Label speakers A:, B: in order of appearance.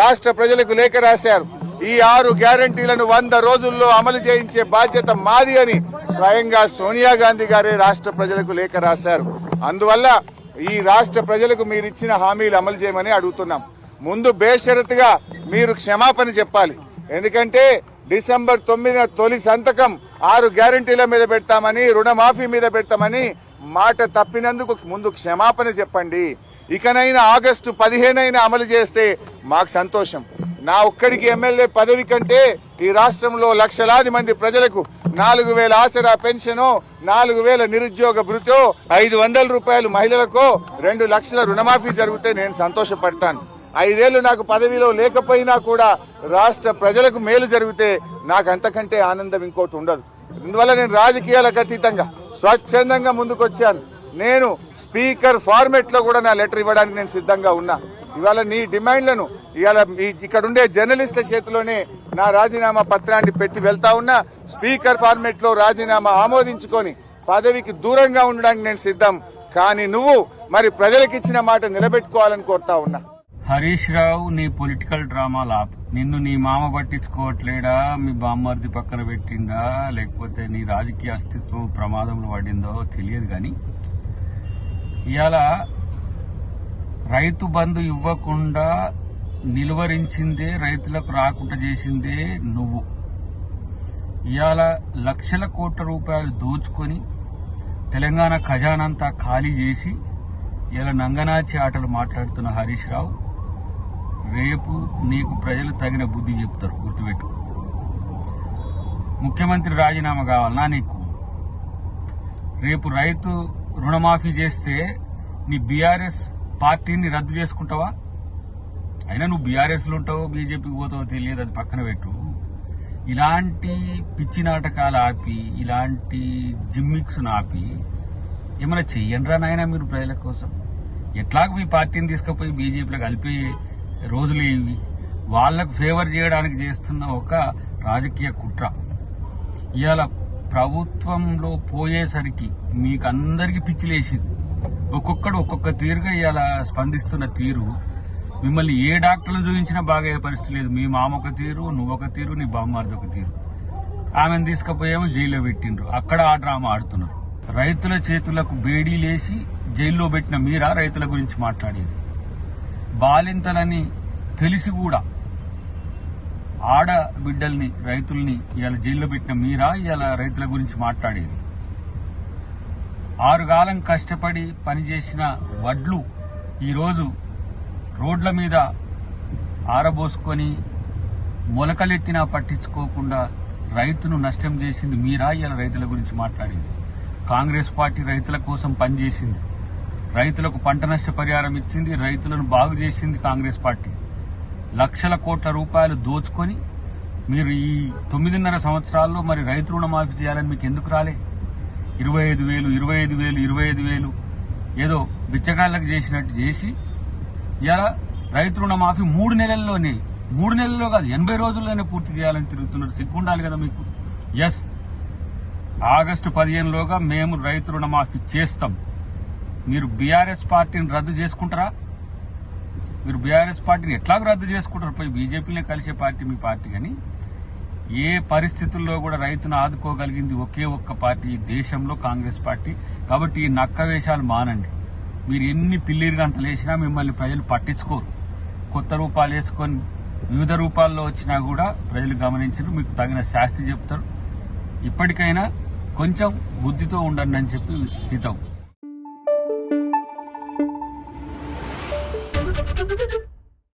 A: రాష్ట్ర ప్రజలకు లేఖ రాశారు. ఈ ఆరు గ్యారంటీలను వంద రోజుల్లో అమలు చేయించే బాధ్యత మాది అని స్వయంగా సోనియా గాంధీ గారే రాష్ట్ర ప్రజలకు లేఖ రాశారు. అందువల్ల ఈ రాష్ట్ర ప్రజలకు మీరు ఇచ్చిన హామీలు అమలు చేయమని అడుగుతున్నాం. ముందు బేషరతుగా మీరు క్షమాపణ చెప్పాలి. ఎందుకంటే డిసెంబర్ తొమ్మిదిన తొలి సంతకం ఆరు గ్యారంటీల మీద పెడతామని రుణమాఫీ మీద పెడతామని మాట తప్పినందుకు ముందు క్షమాపణ చెప్పండి. ఇకనైనా ఆగస్టు పదిహేనైనా అమలు చేస్తే మాకు సంతోషం. నా ఒక్కడికి ఎమ్మెల్యే పదవి కంటే ఈ రాష్ట్రంలో లక్షలాది మంది ప్రజలకు నాలుగు వేల ఆసరా పెన్షను నాలుగు వేల నిరుద్యోగ భృతో ఐదు వందల రూపాయలు మహిళలకు రెండు లక్షల రుణమాఫీ జరిగితే నేను సంతోషపడతాను. ఐదేళ్ళు నాకు పదవిలో లేకపోయినా కూడా రాష్ట్ర ప్రజలకు మేలు జరిగితే నాకు అంతకంటే ఆనందం ఇంకోటి ఉండదు. అందువల్ల నేను రాజకీయాలకు అతీతంగా స్వచ్ఛందంగా ముందుకొచ్చాను. నేను స్పీకర్ ఫార్మెట్లో కూడా నా లెటర్ ఇవ్వడానికి నేను సిద్ధంగా ఉన్నా. ఇవాళ నీ డిమాండ్లను ఇవాళ ఇక్కడ ఉండే జర్నలిస్టుల చేతిలోనే నా రాజీనామా పత్రాన్ని పెట్టి వెళ్తా ఉన్నా. స్పీకర్ ఫార్మెట్లో రాజీనామా ఆమోదించుకొని పదవికి దూరంగా ఉండడానికి నేను సిద్ధం. కానీ నువ్వు మరి ప్రజలకు ఇచ్చిన మాట నిలబెట్టుకోవాలని కోరుతా ఉన్నా.
B: హరీష్ రావు నీ పొలిటికల్ డ్రామా లాప్. నిన్ను నీ మామ పట్టించుకోవట్లేడా? మీ బామ్మర్ది పక్కన పెట్టిందా? లేకపోతే నీ రాజకీయ అస్తిత్వం ప్రమాదంలో పడిందో తెలియదు కానీ ఇవాళ రైతు బంధు ఇవ్వకుండా నిలువరించిందే రైతులకు రాకుండా చేసిందే నువ్వు. ఇవాళ లక్షల కోట్ల రూపాయలు దోచుకొని తెలంగాణ ఖజానంతా ఖాళీ చేసి ఇలా నంగనాచి ఆటలు మాట్లాడుతున్న హరీష్ రావు రేపు నీకు ప్రజలు తగిన బుద్ధి చెప్తారు గుర్తుపెట్టు ముఖ్యమంత్రి రాజీనామా కావాలనా నీకు? రేపు రైతు రుణమాఫీ చేస్తే నీ బీఆర్ఎస్ పార్టీని రద్దు చేసుకుంటావా? అయినా నువ్వు బీఆర్ఎస్లో ఉంటావో బీజేపీకి పోతావో తెలియదు అది పక్కన పెట్టు. ఇలాంటి పిచ్చి నాటకాలు ఆపి ఇలాంటి జిమ్మిక్స్ను ఆపి ఏమైనా చెయ్యండిరా నాయన మీరు ప్రజల కోసం? ఎట్లాగో మీ పార్టీని తీసుకుపోయి బీజేపీలో కలిపే రోజులు ఇవి. వాళ్ళకు ఫేవర్ చేయడానికి చేస్తున్న ఒక రాజకీయ కుట్ర. ఇవాళ ప్రభుత్వంలో పోయేసరికి మీకు అందరికీ పిచ్చిలేసింది. ఒక్కొక్కడు ఒక్కొక్క తీరుగా ఇలా స్పందిస్తున్న తీరు మిమ్మల్ని ఏ డాక్టర్లు చూపించినా బాగా పరిస్థితి లేదు. మీ మామ ఒక తీరు నువ్వొక తీరు నీ బామ్మారిది ఒక తీరు. ఆమెను తీసుకుపోయేమో జైల్లో పెట్టిండ్రు. అక్కడ ఆ డ్రామా ఆడుతున్నారు. రైతుల చేతులకు బేడీలేసి జైల్లో పెట్టిన మీరా రైతుల గురించి మాట్లాడేది? బాలింతలని తెలిసి కూడా ఆడబిడ్డల్ని రైతుల్ని ఇవాళ జైల్లో పెట్టిన మీరా ఇవాళ రైతుల గురించి మాట్లాడేది? ఆరుగాలం కష్టపడి పనిచేసిన వడ్లు ఈరోజు రోడ్ల మీద ఆరబోసుకొని మొలకలెత్తినా పట్టించుకోకుండా రైతును నష్టం చేసింది మీరా ఇవాళ రైతుల గురించి మాట్లాడింది? కాంగ్రెస్ పార్టీ రైతుల కోసం పనిచేసింది. రైతులకు పంట నష్ట పరిహారం ఇచ్చింది రైతులను బాగు చేసింది కాంగ్రెస్ పార్టీ. లక్షల కోట్ల రూపాయలు దోచుకొని మీరు ఈ తొమ్మిదిన్నర సంవత్సరాల్లో మరి రైతు రుణమాఫీ చేయాలని మీకు ఎందుకు రాలే? ఇరవై ఐదు వేలు ఇరవై ఐదు వేలు ఇరవై ఐదు వేలు ఏదో బిచ్చగాళ్ళకు చేసినట్టు చేసి ఇలా రైతు రుణమాఫీ మూడు నెలల్లోనే మూడు నెలల్లో కాదు ఎనభై రోజుల్లోనే పూర్తి చేయాలని తిరుగుతున్నారు. సిగ్గుండాలి కదా మీకు? ఎస్ ఆగస్టు పదిహేనులోగా మేము రైతు రుణమాఫీ చేస్తాం. మీరు బీఆర్ఎస్ పార్టీని రద్దు చేసుకుంటారా? మీరు బీఆర్ఎస్ పార్టీని ఎట్లాగో రద్దు చేసుకుంటారు? పోయి బీజేపీనే కలిసే పార్టీ మీ పార్టీ కానీ ఏ పరిస్థితుల్లో కూడా రైతును ఆదుకోగలిగింది ఒకే ఒక్క పార్టీ దేశంలో కాంగ్రెస్ పార్టీ. కాబట్టి ఈ నక్క వేషాలు మానండి. మీరు ఎన్ని పిల్లిరి గంటలు వేసినా మిమ్మల్ని ప్రజలు పట్టించుకోరు. కొత్త రూపాలు వేసుకొని వివిధ రూపాల్లో వచ్చినా కూడా ప్రజలు గమనించరు. మీకు తగిన శాస్తి చెప్తారు. ఇప్పటికైనా కొంచెం బుద్ధితో ఉండండి అని చెప్పి హితం Ha ha ha!